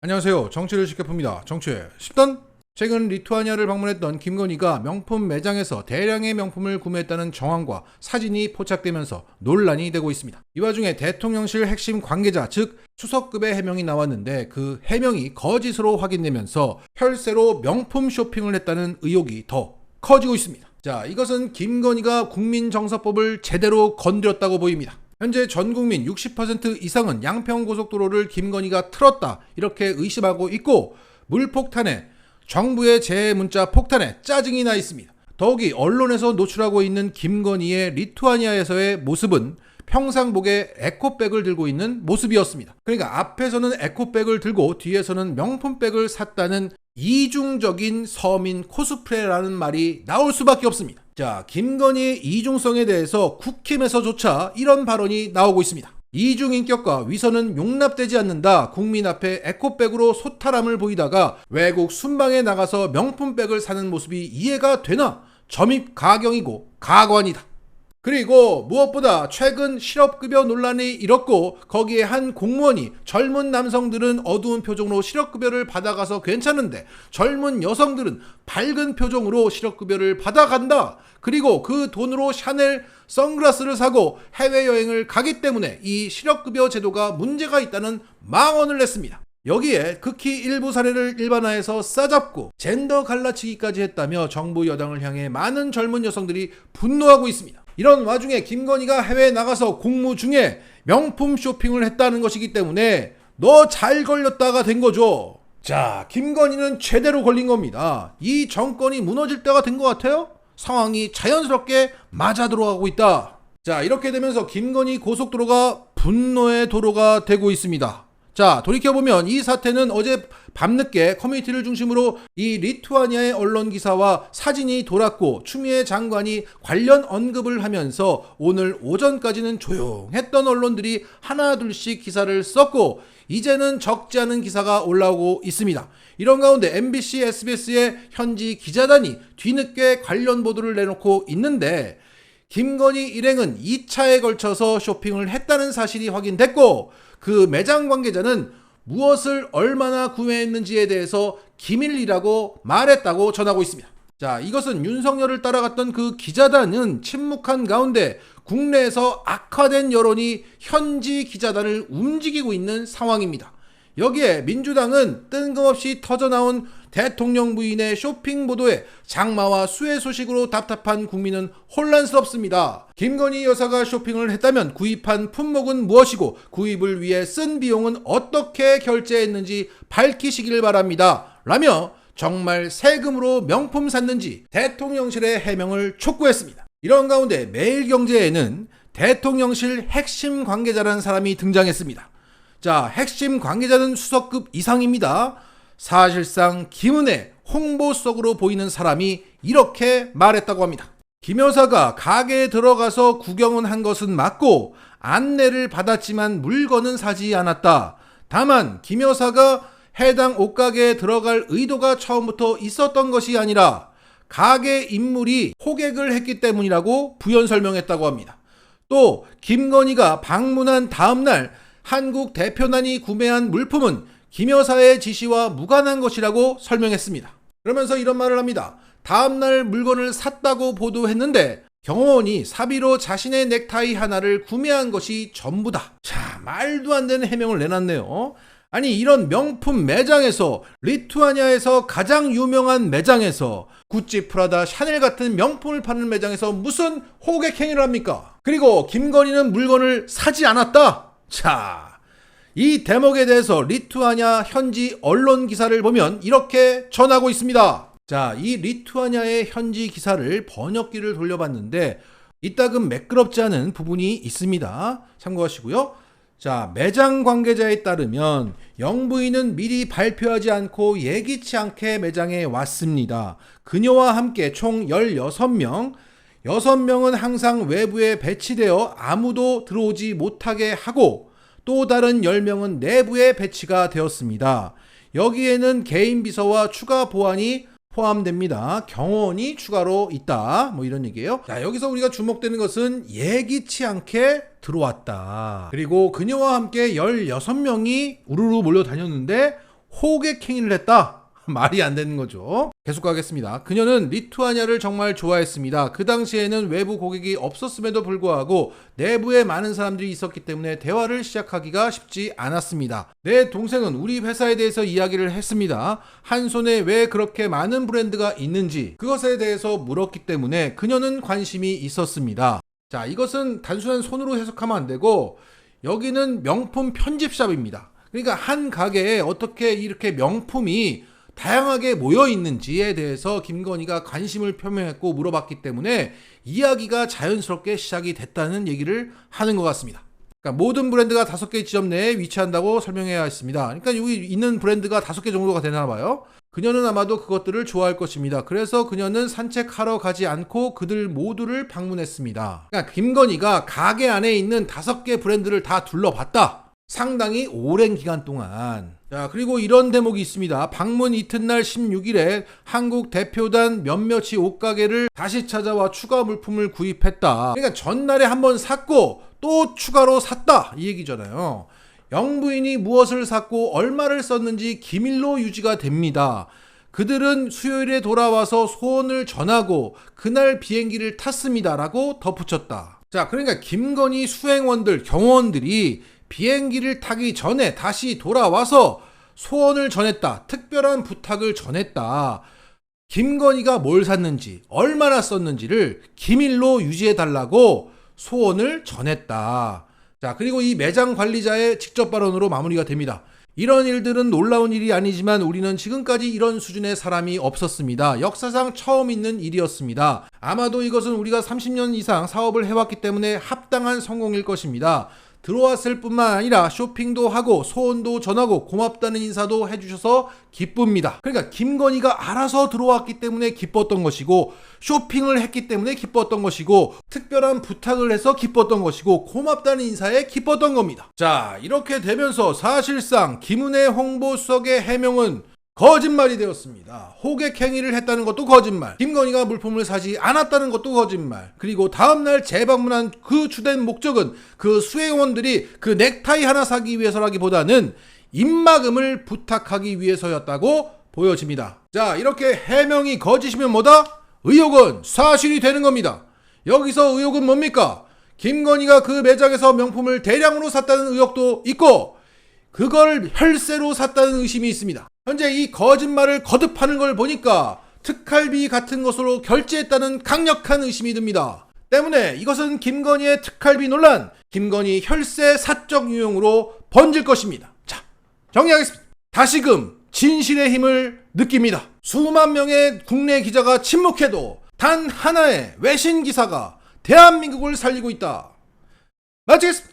안녕하세요. 정치를 풉니다. 정치의 10단. 최근 리투아니아를 방문했던 김건희가 명품 매장에서 대량의 명품을 구매했다는 정황과 사진이 포착되면서 논란이 되고 있습니다. 이 와중에 대통령실 핵심 관계자, 즉 추석급의 해명이 나왔는데 그 해명이 거짓으로 확인되면서 혈세로 명품 쇼핑을 했다는 의혹이 더 커지고 있습니다. 자, 이것은 김건희가 국민정서법을 제대로 건드렸다고 보입니다. 현재 전 국민 60% 이상은 양평고속도로를 김건희가 틀었다 이렇게 의심하고 있고 물폭탄에 정부의 재해 문자 폭탄에 짜증이 나 있습니다. 더욱이 언론에서 노출하고 있는 김건희의 리투아니아에서의 모습은 평상복에 에코백을 들고 있는 모습이었습니다. 그러니까 앞에서는 에코백을 들고 뒤에서는 명품백을 샀다는 이중적인 서민 코스프레라는 말이 나올 수밖에 없습니다. 자, 김건희의 이중성에 대해서 국힘에서조차 이런 발언이 나오고 있습니다. 이중인격과 위선은 용납되지 않는다. 국민 앞에 에코백으로 소탈함을 보이다가 외국 순방에 나가서 명품백을 사는 모습이 이해가 되나? 점입 가경이고 가관이다. 그리고 무엇보다 최근 실업급여 논란이 일었고 거기에 한 공무원이 젊은 남성들은 어두운 표정으로 실업급여를 받아가서 괜찮은데 젊은 여성들은 밝은 표정으로 실업급여를 받아간다. 그리고 그 돈으로 샤넬 선글라스를 사고 해외여행을 가기 때문에 이 실업급여 제도가 문제가 있다는 망언을 냈습니다. 여기에 극히 일부 사례를 일반화해서 싸잡고 젠더 갈라치기까지 했다며 정부 여당을 향해 많은 젊은 여성들이 분노하고 있습니다. 이런 와중에 김건희가 해외에 나가서 공무 중에 명품 쇼핑을 했다는 것이기 때문에 너 잘 걸렸다가 된 거죠. 자, 김건희는 제대로 걸린 겁니다. 이 정권이 무너질 때가 된 것 같아요? 상황이 자연스럽게 맞아 들어가고 있다. 자, 이렇게 되면서 김건희 고속도로가 분노의 도로가 되고 있습니다. 자, 돌이켜보면 이 사태는 어제 밤늦게 커뮤니티를 중심으로 이 리투아니아의 언론 기사와 사진이 돌았고 추미애 장관이 관련 언급을 하면서 오늘 오전까지는 조용했던 언론들이 하나둘씩 기사를 썼고 이제는 적지 않은 기사가 올라오고 있습니다. 이런 가운데 MBC, SBS의 현지 기자단이 뒤늦게 관련 보도를 내놓고 있는데 김건희 일행은 2차에 걸쳐서 쇼핑을 했다는 사실이 확인됐고 그 매장 관계자는 무엇을 얼마나 구매했는지에 대해서 기밀이라고 말했다고 전하고 있습니다. 자, 이것은 윤석열을 따라갔던 그 기자단은 침묵한 가운데 국내에서 악화된 여론이 현지 기자단을 움직이고 있는 상황입니다. 여기에 민주당은 뜬금없이 터져나온 대통령 부인의 쇼핑 보도에 장마와 수해 소식으로 답답한 국민은 혼란스럽습니다. 김건희 여사가 쇼핑을 했다면 구입한 품목은 무엇이고 구입을 위해 쓴 비용은 어떻게 결제했는지 밝히시길 바랍니다. 라며 정말 세금으로 명품 샀는지 대통령실의 해명을 촉구했습니다. 이런 가운데 매일경제에는 대통령실 핵심 관계자라는 사람이 등장했습니다. 자, 핵심 관계자는 수석급 이상입니다. 사실상 김은혜 홍보석으로 보이는 사람이 이렇게 말했다고 합니다. 김 여사가 가게에 들어가서 구경은 한 것은 맞고 안내를 받았지만 물건은 사지 않았다. 다만 김 여사가 해당 옷가게에 들어갈 의도가 처음부터 있었던 것이 아니라 가게 인물이 호객을 했기 때문이라고 부연 설명했다고 합니다. 또 김건희가 방문한 다음 날 한국 대표단이 구매한 물품은 김 여사의 지시와 무관한 것이라고 설명했습니다. 그러면서 이런 말을 합니다. 다음날 물건을 샀다고 보도했는데 경호원이 사비로 자신의 넥타이 하나를 구매한 것이 전부다. 자, 말도 안 되는 해명을 내놨네요. 아니, 이런 명품 매장에서, 리투아니아에서 가장 유명한 매장에서, 구찌, 프라다, 샤넬 같은 명품을 파는 매장에서 무슨 호객 행위를 합니까? 그리고 김건희는 물건을 사지 않았다? 자, 이 대목에 대해서 리투아니아 현지 언론 기사를 보면 이렇게 전하고 있습니다. 자, 이 리투아니아의 현지 기사를 번역기를 돌려봤는데 이따금 매끄럽지 않은 부분이 있습니다. 참고하시고요. 자, 매장 관계자에 따르면 영부인은 미리 발표하지 않고 예기치 않게 매장에 왔습니다. 그녀와 함께 총 16명, 6명은 항상 외부에 배치되어 아무도 들어오지 못하게 하고 또 다른 10명은 내부에 배치가 되었습니다. 여기에는 개인 비서와 추가 보안이 포함됩니다. 경호원이 추가로 있다. 뭐 이런 얘기예요. 자, 여기서 우리가 주목되는 것은 예기치 않게 들어왔다. 그리고 그녀와 함께 16명이 우르르 몰려 다녔는데 호객 행위를 했다. 말이 안 되는 거죠. 계속 가겠습니다. 그녀는 리투아니아를 정말 좋아했습니다. 그 당시에는 외부 고객이 없었음에도 불구하고 내부에 많은 사람들이 있었기 때문에 대화를 시작하기가 쉽지 않았습니다. 내 동생은 우리 회사에 대해서 이야기를 했습니다. 한 손에 왜 그렇게 많은 브랜드가 있는지 그것에 대해서 물었기 때문에 그녀는 관심이 있었습니다. 자, 이것은 단순한 손으로 해석하면 안 되고 여기는 명품 편집샵입니다. 그러니까 한 가게에 어떻게 이렇게 명품이 다양하게 모여 있는지에 대해서 김건희가 관심을 표명했고 물어봤기 때문에 이야기가 자연스럽게 시작이 됐다는 얘기를 하는 것 같습니다. 그러니까 모든 브랜드가 다섯 개 지점 내에 위치한다고 설명해야 했습니다. 그러니까 여기 있는 브랜드가 다섯 개 정도가 되나 봐요. 그녀는 아마도 그것들을 좋아할 것입니다. 그래서 그녀는 산책하러 가지 않고 그들 모두를 방문했습니다. 그러니까 김건희가 가게 안에 있는 다섯 개 브랜드를 다 둘러봤다. 상당히 오랜 기간 동안. 자, 그리고 이런 대목이 있습니다. 방문 이튿날 16일에 한국 대표단 몇몇이 옷가게를 다시 찾아와 추가 물품을 구입했다. 그러니까 전날에 한번 샀고 또 추가로 샀다. 이 얘기잖아요. 영부인이 무엇을 샀고 얼마를 썼는지 기밀로 유지가 됩니다. 그들은 수요일에 돌아와서 소원을 전하고 그날 비행기를 탔습니다라고 덧붙였다. 자, 그러니까 김건희 수행원들, 경호원들이 비행기를 타기 전에 다시 돌아와서 소원을 전했다. 특별한 부탁을 전했다. 김건희가 뭘 샀는지, 얼마나 썼는지를 기밀로 유지해 달라고 소원을 전했다. 자, 그리고 이 매장 관리자의 직접 발언으로 마무리가 됩니다. 이런 일들은 놀라운 일이 아니지만 우리는 지금까지 이런 수준의 사람이 없었습니다. 역사상 처음 있는 일이었습니다. 아마도 이것은 우리가 30년 이상 사업을 해왔기 때문에 합당한 성공일 것입니다. 들어왔을 뿐만 아니라 쇼핑도 하고 소원도 전하고 고맙다는 인사도 해주셔서 기쁩니다. 그러니까 김건희가 알아서 들어왔기 때문에 기뻤던 것이고 쇼핑을 했기 때문에 기뻤던 것이고 특별한 부탁을 해서 기뻤던 것이고 고맙다는 인사에 기뻤던 겁니다. 자 이렇게 되면서 사실상 김은혜 홍보수석의 해명은 거짓말이 되었습니다. 호객 행위를 했다는 것도 거짓말. 김건희가 물품을 사지 않았다는 것도 거짓말. 그리고 다음날 재방문한 그 주된 목적은 그 수행원들이 그 넥타이 하나 사기 위해서라기보다는 입막음을 부탁하기 위해서였다고 보여집니다. 자, 이렇게 해명이 거짓이면 뭐다? 의혹은 사실이 되는 겁니다. 여기서 의혹은 뭡니까? 김건희가 그 매장에서 명품을 대량으로 샀다는 의혹도 있고 그걸 혈세로 샀다는 의심이 있습니다. 현재 이 거짓말을 거듭하는 걸 보니까 특할비 같은 것으로 결제했다는 강력한 의심이 듭니다. 때문에 이것은 김건희의 특할비 논란, 김건희 혈세 사적 유용으로 번질 것입니다. 자, 정리하겠습니다. 다시금 진실의 힘을 느낍니다. 수만 명의 국내 기자가 침묵해도 단 하나의 외신 기사가 대한민국을 살리고 있다. 마치겠습니다.